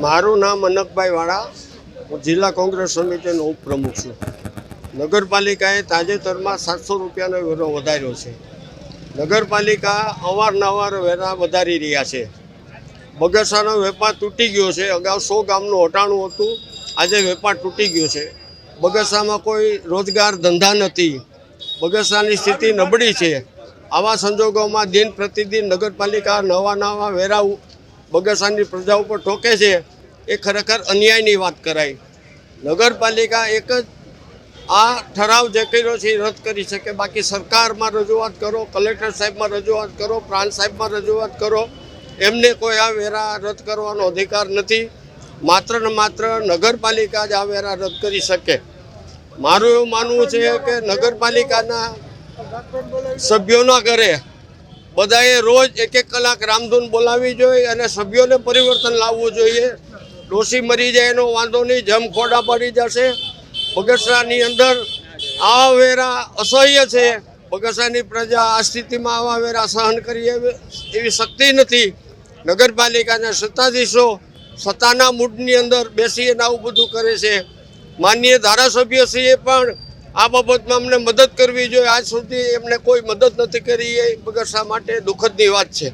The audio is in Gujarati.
મારું નામ અનકભાઈ વાળા હું જિલ્લા કોંગ્રેસ સમિતિનો ઉપપ્રમુખ છું. નગરપાલિકાએ તાજેતરમાં સાતસો રૂપિયાનો વેરો વધાર્યો છે. નગરપાલિકા અવારનવાર વેરા વધારી રહ્યા છે. બગસાનો વેપાર તૂટી ગયો છે. અગાઉ સો ગામનું હટાણું હતું. આજે વેપાર તૂટી ગયો છે. બગસામાં કોઈ રોજગાર ધંધા નથી. બગસાની સ્થિતિ નબળી છે. આવા સંજોગોમાં દિન પ્રતિદિન નગરપાલિકા નવા નવા વેરા બગસરાની પ્રજા ઉપર ઠોકે છે, એ ખરેખર અન્યાયની વાત કરાય. નગરપાલિકા એક જ આ ઠરાવ જે કર્યો છે, એ રદ કરી શકે. બાકી સરકારમાં રજૂઆત કરો, કલેક્ટર સાહેબમાં રજૂઆત કરો, પ્રાંત સાહેબમાં રજૂઆત કરો. એમને કોઈ આ વેરા રદ કરવાનો અધિકાર નથી. માત્ર ને માત્ર નગરપાલિકા જ આ વેરા રદ કરી શકે. મારું એવું માનવું છે કે નગરપાલિકાના સભ્યોના ઘરે બધાએ રોજ એક એક કલાક રામધૂન બોલાવવી જોઈએ અને સભ્યોને પરિવર્તન લાવવું જોઈએ. ડોસી મરી જાય એનો વાંધો નહીં, જમ ખોડા પડી જશે. બગસરાની અંદર આવા વેરા અસહ્ય છે. બગસરાની પ્રજા આ સ્થિતિમાં આવા વેરા સહન કરી એવી એવી શક્તિ નથી. નગરપાલિકાના સત્તાધીશો સત્તાના મૂડની અંદર બેસી એને આવું બધું કરે છે. માનનીય ધારાસભ્યશ્રીએ પણ આ બાબતમાં અમને મદદ કરવી જોઈએ. આજ સુધી એમને કોઈ મદદ નથી કરી. એ બગસરા માટે દુઃખદની વાત છે.